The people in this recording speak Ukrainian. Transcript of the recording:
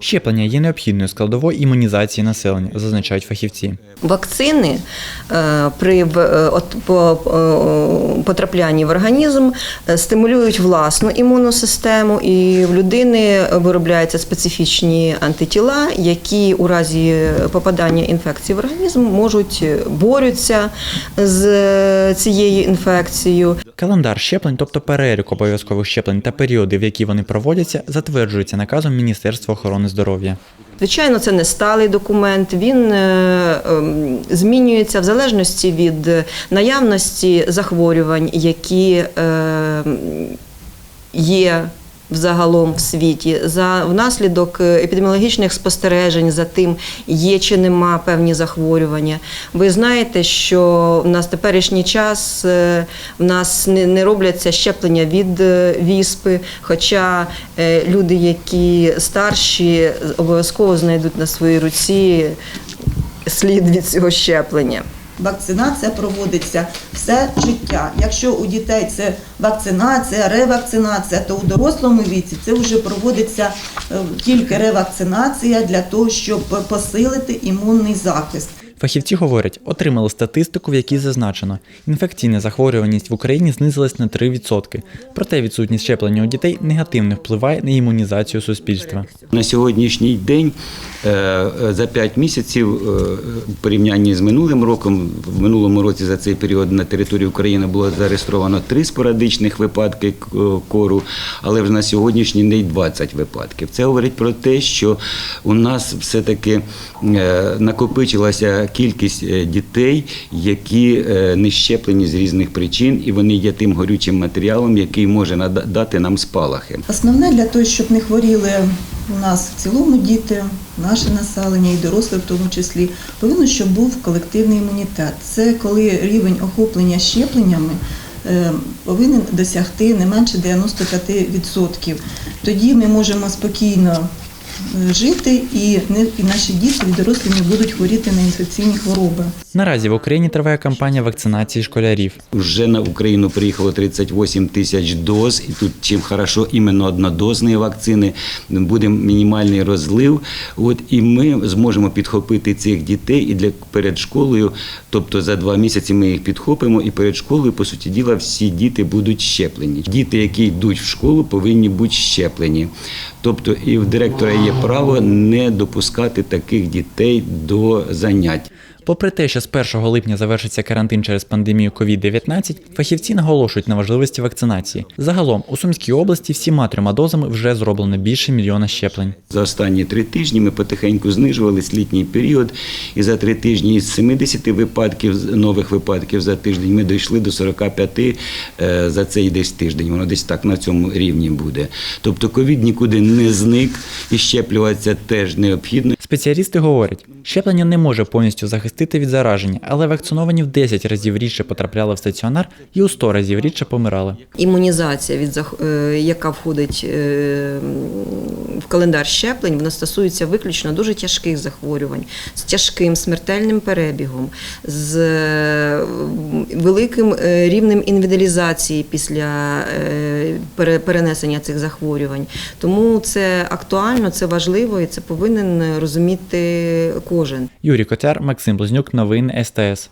Щеплення є необхідною складовою імунізації населення, зазначають фахівці. Вакцини е, при е, е, потраплянні в організм стимулюють власну імунну систему, і в людини виробляються специфічні антитіла, які у разі попадання інфекції в організм можуть борються з цією інфекцією. Календар щеплень, тобто перелік обов'язкових щеплень та періоди, в які вони проводяться, затверджується наказом Міністерства охорони здоров'я. Звичайно, це не сталий документ. Він е, ем, змінюється в залежності від е, наявності захворювань, які е, є взагалом в світі, за внаслідок е, епідеміологічних спостережень за тим, є чи нема певні захворювання. Ви знаєте, що в нас теперішній час е, в нас не, робляться щеплення від е, віспи, хоча люди, які старші, обов'язково знайдуть на своїй руці слід від цього щеплення. Вакцинація проводиться все життя. Якщо у дітей це вакцинація, ревакцинація, то у дорослому віці це вже проводиться е, тільки ревакцинація для того, щоб посилити імунний захист. Фахівці говорять, отримали статистику, в якій зазначено, інфекційна захворюваність в Україні знизилась на 3%. Проте відсутність щеплення у дітей негативно впливає на імунізацію суспільства. На сьогоднішній день е, е, за 5 місяців е, в порівнянні з минулим роком, в минулому році за цей період на території України було зареєстровано 3 спорадичних випадки кору, але вже на сьогоднішній день 20 випадків. Це говорить про те, що у нас все-таки е, накопичилася кількість е, дітей, які е, не щеплені з різних причин, і вони є тим горючим матеріалом, який може нада- дати нам спалахи. Основне для того, щоб не хворіли у нас в цілому діти, наше населення і дорослі в тому числі, повинно, щоб був колективний імунітет. Це коли рівень охоплення щепленнями е, повинен досягти не менше 95%. Тоді ми можемо спокійно жити і, не, і наші діти і дорослі не будуть хворіти на інфекційні хвороби. Наразі в Україні триває кампанія вакцинації школярів. Вже на Україну приїхало 38 тисяч доз, і тут чим хорошо іменно однодозні вакцини, буде мінімальний розлив. От і ми зможемо підхопити цих дітей і для перед школою, тобто за два місяці ми їх підхопимо, і перед школою, по суті діла, всі діти будуть щеплені. Діти, які йдуть в школу, повинні бути щеплені. Тобто, і в директора є право не допускати таких дітей до занять. Попри те, що з 1 липня завершиться карантин через пандемію COVID-19, фахівці наголошують на важливості вакцинації. Загалом у Сумській області всіма трьома дозами вже зроблено більше мільйона щеплень. За останні три тижні ми потихеньку знижували літній період, і за три тижні із 70 випадків нових випадків за тиждень ми дійшли до 45 е, за цей десь тиждень. Воно десь так на цьому рівні буде. Тобто ковід нікуди не зник і щеплюватися теж необхідно. Спеціалісти говорять, щеплення не може повністю захистити від зараження, але вакциновані в 10 разів рідше потрапляли в стаціонар і у 100 разів рідше помирали. Імунізація, від зах- е, яка входить е, в календар щеплень, вона стосується виключно дуже тяжких захворювань з тяжким смертельним перебігом, з е, великим рівнем інвалідизації після перенесення цих захворювань. Тому це актуально, це важливо і це повинен розуміти кожен. Юрій Котяр, Максим Близнюк, новин СТС.